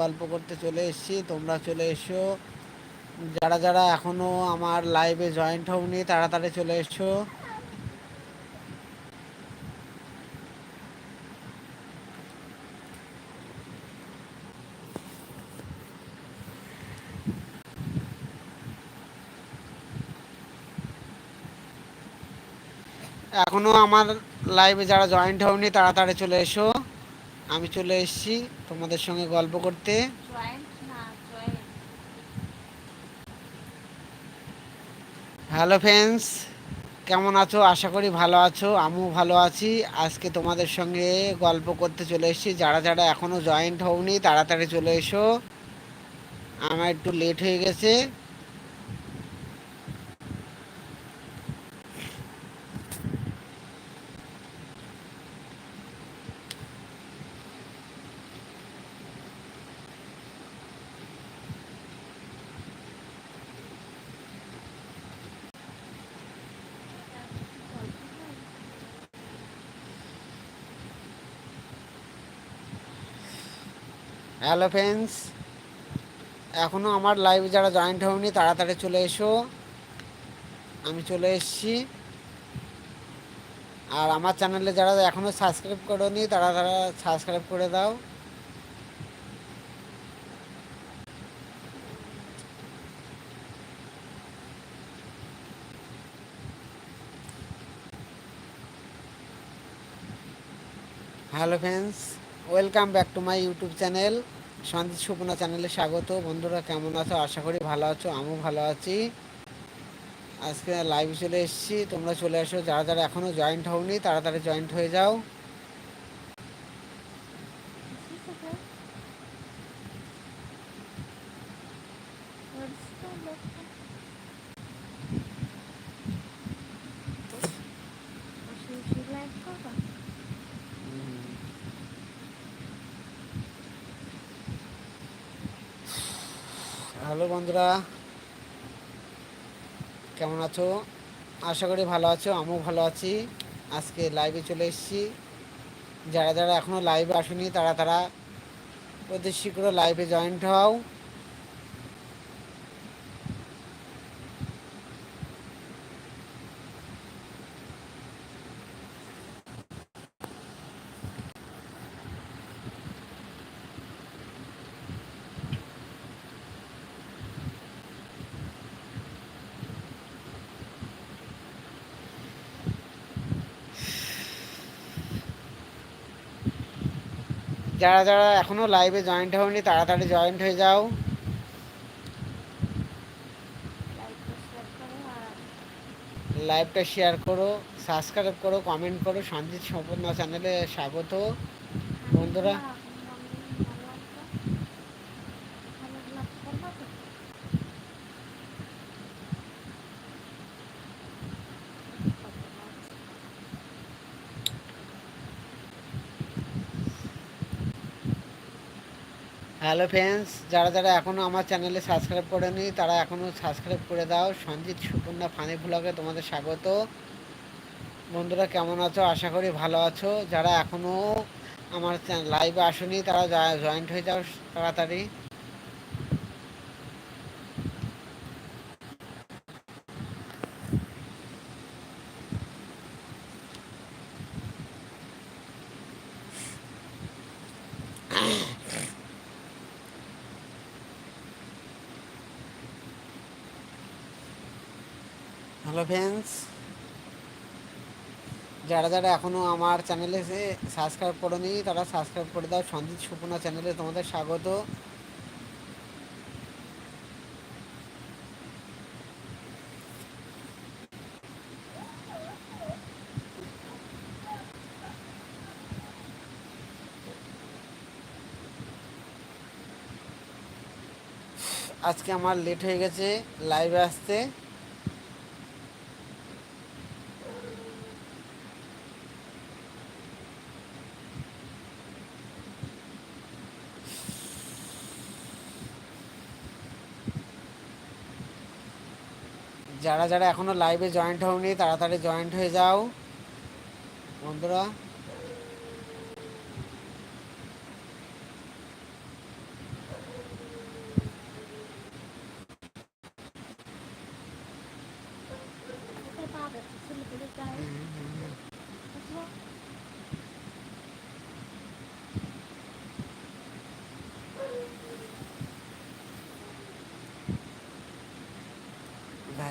গল্প করতে চলে এসেছি, তোমরা চলে এসো। যারা যারা এখনও আমার লাইভে জয়েন্ট হওনি, তাড়াতাড়ি চলে এসো। এখনও আমার লাইভে যারা জয়েন্ট হওনি, তাড়াতাড়ি চলে এসো। আমি চলে এসেছি তোমাদের সঙ্গে গল্প করতে। হ্যালো ফ্রেন্ডস, কেমন আছো? আশা করি ভালো আছো, আমিও ভালো আছি। আজকে তোমাদের সঙ্গে গল্প করতে চলে এসেছি। যারা যারা এখনও জয়েন্ট হওনি, তাড়াতাড়ি চলে এসো। আমার একটু লেট হয়ে গেছে। হ্যালো ফ্রেন্ডস এখনও আমার লাইভ যারা জয়েন্ট হয়নি তাড়াতাড়ি চলে এসো। আমি চলে এসেছি। আর আমার চ্যানেলে যারা এখনও সাবস্ক্রাইব করোনি, তারা তারা সাবস্ক্রাইব করে দাও। Hello friends welcome back to my YouTube channel Sandeep Supna চ্যানেলে স্বাগত। বন্ধুরা, কেমন আছো? আশা করি ভালো আছো, আমিও ভালো আছি। আজকে লাইভ চলে এসেছি, তোমরা চলে আসো যারা যারা এখনও জয়েন্ট হওনি, তাড়াতাড়ি জয়েন্ট হয়ে যাও হ্যালো বন্ধুরা, কেমন আছো? আশা করি ভালো আছো, আমিও ভালো আছি। আজকে লাইভে চলে এসেছি। যারা যারা এখনও লাইভে আসেনি, তারা তারা অতি শীঘ্র লাইভে জয়েন্ট হও। যারা যারা এখনও লাইভে জয়েন্ট হয়নি তাড়াতাড়ি জয়েন্ট হয়ে যাও। লাইভটা শেয়ার করো সাবস্ক্রাইব করো কমেন্ট করো। সঞ্জিত সম্পূর্ণ চ্যানেলে স্বাগত। বন্ধুরা হ্যালো ফ্রেন্ডস, যারা যারা এখনও আমার চ্যানেলে সাবস্ক্রাইব করেনি, তারা এখনও সাবস্ক্রাইব করে দাও। সঞ্জিত সুকন্যা ফানি ব্লগে তোমাদের স্বাগত। বন্ধুরা, কেমন আছো? আশা করি ভালো আছো। যারা এখনও আমার লাইভে আসেনি, তারা জয়েন্ট হয়ে যাও তাড়াতাড়ি হ্যালো ফ্রেন্ডস যারা যারা এখনও আমার চ্যানেলে সাবস্ক্রাইব করেনি, তারা সাবস্ক্রাইব করে দাও। সঞ্জিত সুপনা চ্যানেলে তোমাদের স্বাগত। আজকে আমার লেট হয়ে গেছে লাইভে আসতে। যারা যারা এখনও লাইভে জয়েন্ট হওনি তাড়াতাড়ি জয়েন্ট হয়ে যাও। বন্ধুরা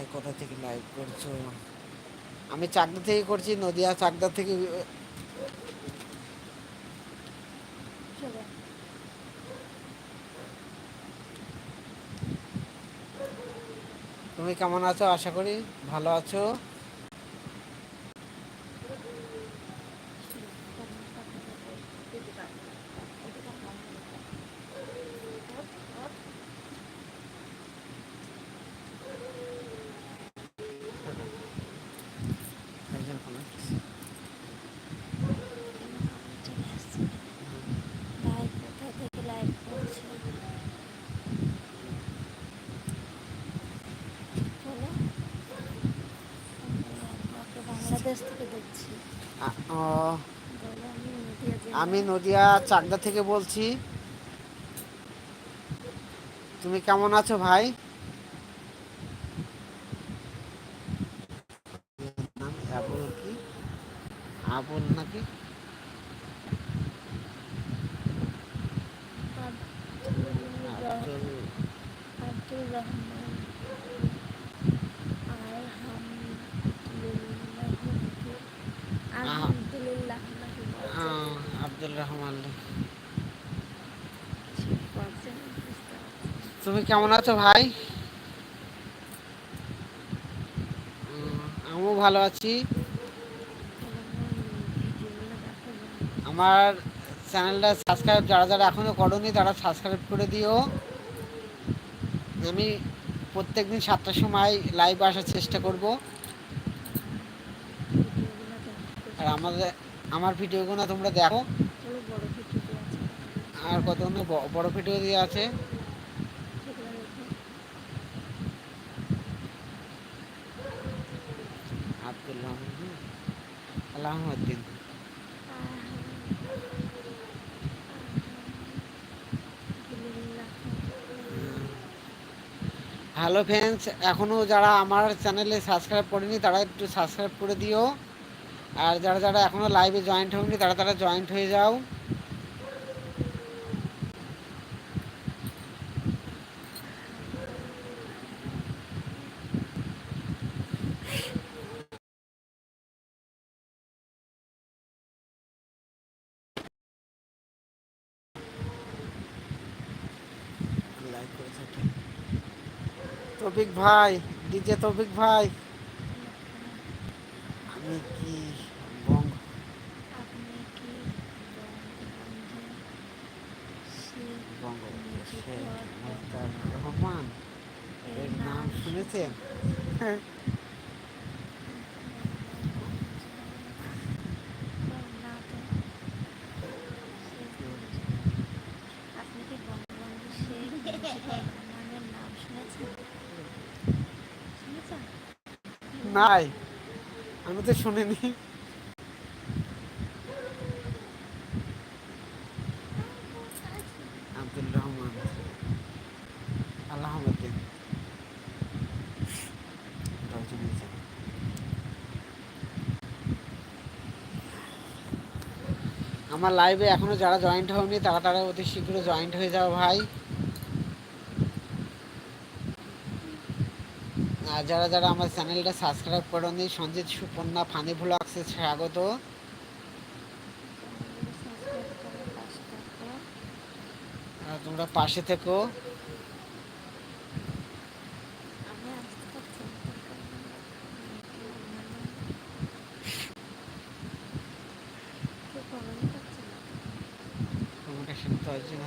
ভাই কোথা থেকে লাইভ করছ? আমি চাকদা থেকে করছি, নদিয়া চাকদা থেকে। তুমি কেমন আছো? আশা করি ভালো আছো চলে আসছি ভাই কোথা থেকে লাইভ করছে বলো আমি বাংলাদেশ থেকে দেখছি আ- ও, বলো আমি নদিয়া চাকদা থেকে বলছি। তুমি কেমন আছো ভাই? আব্দুল রহমান। না। তুমি কেমন আছো ভাই? আমিও ভালো আছি। আমার চ্যানেলটা সাবস্ক্রাইব যারা যারা এখনও করনি তারা সাবস্ক্রাইব করে দিও। আমি প্রত্যেকদিন সাতটার সময় লাইভ আসার চেষ্টা করব। আর আমাদের আমার ভিডিওগুলো তোমরা দেখো। আর কতগুলো বড় ভিডিও দিয়ে আছে? হ্যালো ফ্রেন্ডস এখনও যারা আমার চ্যানেলে সাবস্ক্রাইব করেনি, তারা একটু সাবস্ক্রাইব করে দিও। আর যারা যারা এখনও লাইভে জয়েন্ট হয়নি, তারা তারা জয়েন্ট হয়ে যাও। তৌফিক ভাই ডিজে তৌফিক ভাই। আমি কি বঙ্গ আপনি কি বঙ্গবন্ধু শেখ বঙ্গবন্ধু শেখ মুজিবুর রহমান। এর নাম শুনেছেন? নাই। আমি তো শুনিনি। আব্দুল রহমান। আমার লাইভে এখনও যারা জয়েন্ট হয়নি, তারা তারা অতি শীঘ্র জয়েন্ট হয়ে যাও ভাই। আর যারা যারা আমার চ্যানেলটা সাবস্ক্রাইব করেনি সঞ্জিত সুপর্ণা ফানি ভ্লগসে স্বাগত সাবস্ক্রাইব করে পাশে থাকো আর তোমরা পাশে থেকো আমি আসতে পারছি না তার কারণ কেউ কমেন্ট করছে না কমিউনিকেশন তো অর্জন হয়ে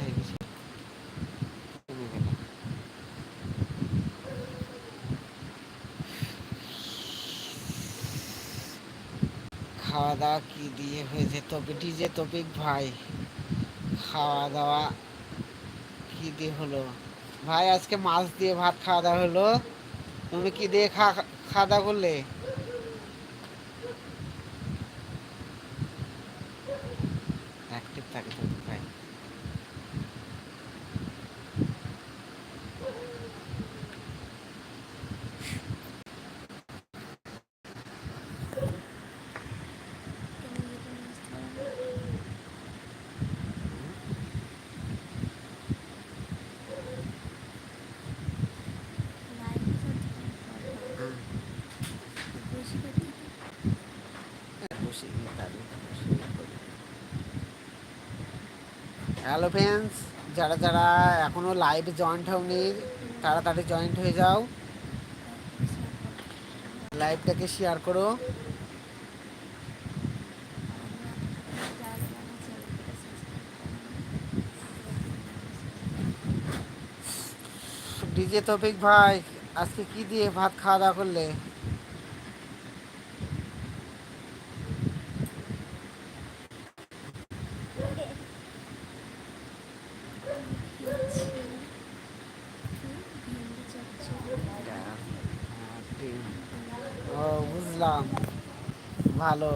গেছে কমে গেল খাওয়া দাওয়া কি দিয়ে হয়েছে? তবে ডিজে তপিক ভাই খাওয়া দাওয়া দিয়ে হলো? ভাই, আজকে মাছ দিয়ে ভাত খাওয়া দাওয়া হলো। তুমি কি দিয়ে খা, খাওয়া দাওয়া করলে অ্যাক্টিভ থাকে তপিক ভাই হ্যালো ফ্রেন্ডস যারা যারা এখনও লাইভে জয়েন্ট হওনি তাড়াতাড়ি জয়েন্ট হয়ে যাও। লাইভটাকে শেয়ার করো। ডিজে তফিক ভাই, আজকে কি দিয়ে ভাত খাওয়া দাওয়া করলে ও বুঝলাম ভালো।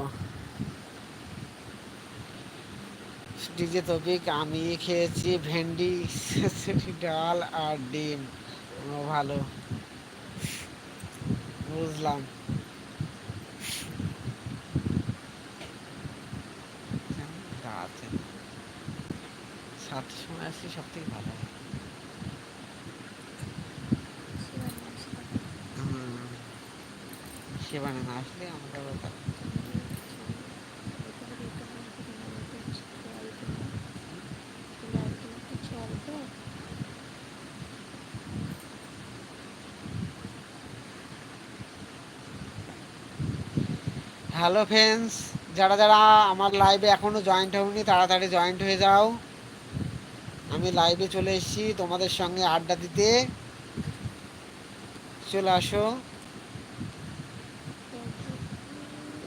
ডিজে তফিক আমি খেয়েছি ভেন্ডি ডাল আর ডিম। ও ভালো। বুঝলাম। সাতটার সময় আসলে সব থেকে ভালো সেবানে না আসলে আমাদের হ্যালো ফ্রেন্ডস যারা যারা আমার লাইভে এখনও জয়েন্ট হওনি তাড়াতাড়ি জয়েন্ট হয়ে যাও। আমি লাইভে চলে এসেছি তোমাদের সঙ্গে আড্ডা দিতে। চলে আসো।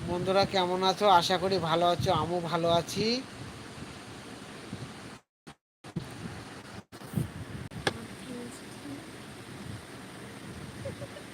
বন্ধুরা, কেমন আছো? আশা করি ভালো আছো, আমিও ভালো আছি। ডিজি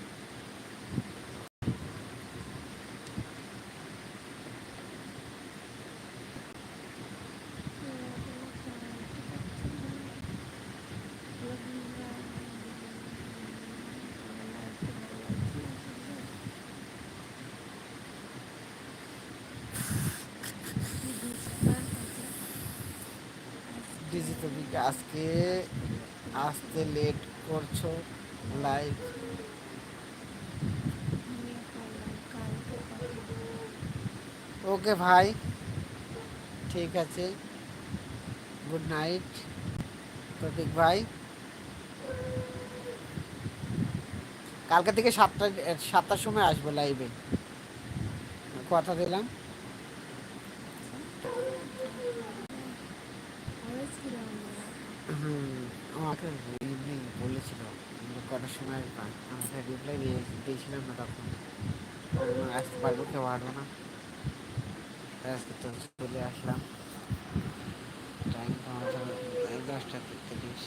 তুমি আজকে আসতে লেট করছ লাইভ ওকে ভাই। ঠিক আছে। গুড নাইট প্রতীক ভাই। কালকে থেকে সাতটা সাতটার সময় আসব লাইভে কথা দিলাম? আমরা সময় আসবা আমাকে রিপ্লাই দিয়ে দিয়েছিলাম না তখন। আসতে পারব কেউ পারব না। আজকে তো চলে আসলাম। টাইম দশটা তেত্রিশ।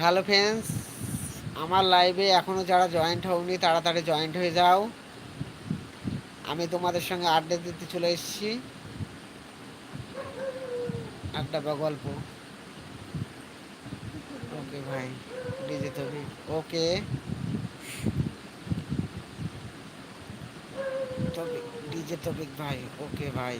হ্যালো ফ্রেন্ডস, আমার লাইভে এখনও যারা জয়েন্ট হওনি, তাড়াতাড়ি জয়েন্ট হয়ে যাও। আমি তোমাদের সঙ্গে আড্ডা দিতে চলে এসেছি। আড্ডা বা গল্প। ওকে ভাই ডিজে তবি ওকে তবে ডিজে তবিক ভাই। ওকে ভাই।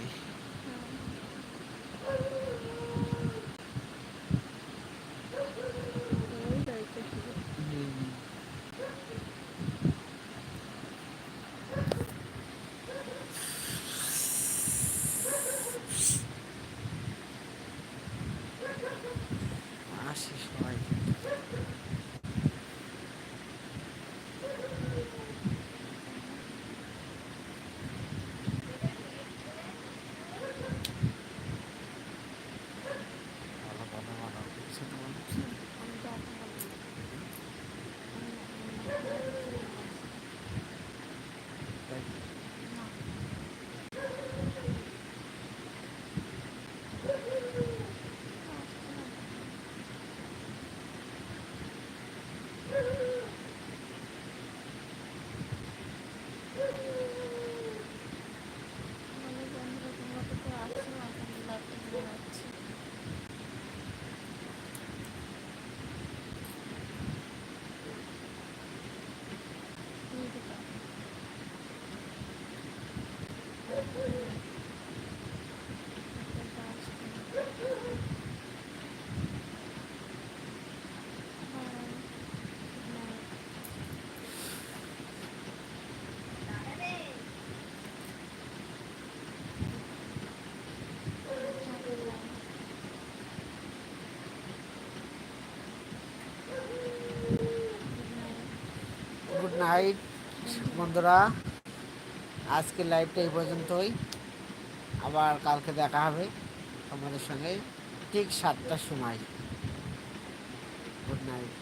নাইট, বন্ধুরা, আজকে লাইভটা এই পর্যন্তই। আবার কালকে দেখা হবে তোমাদের সঙ্গে ঠিক সাতটার সময়। Good night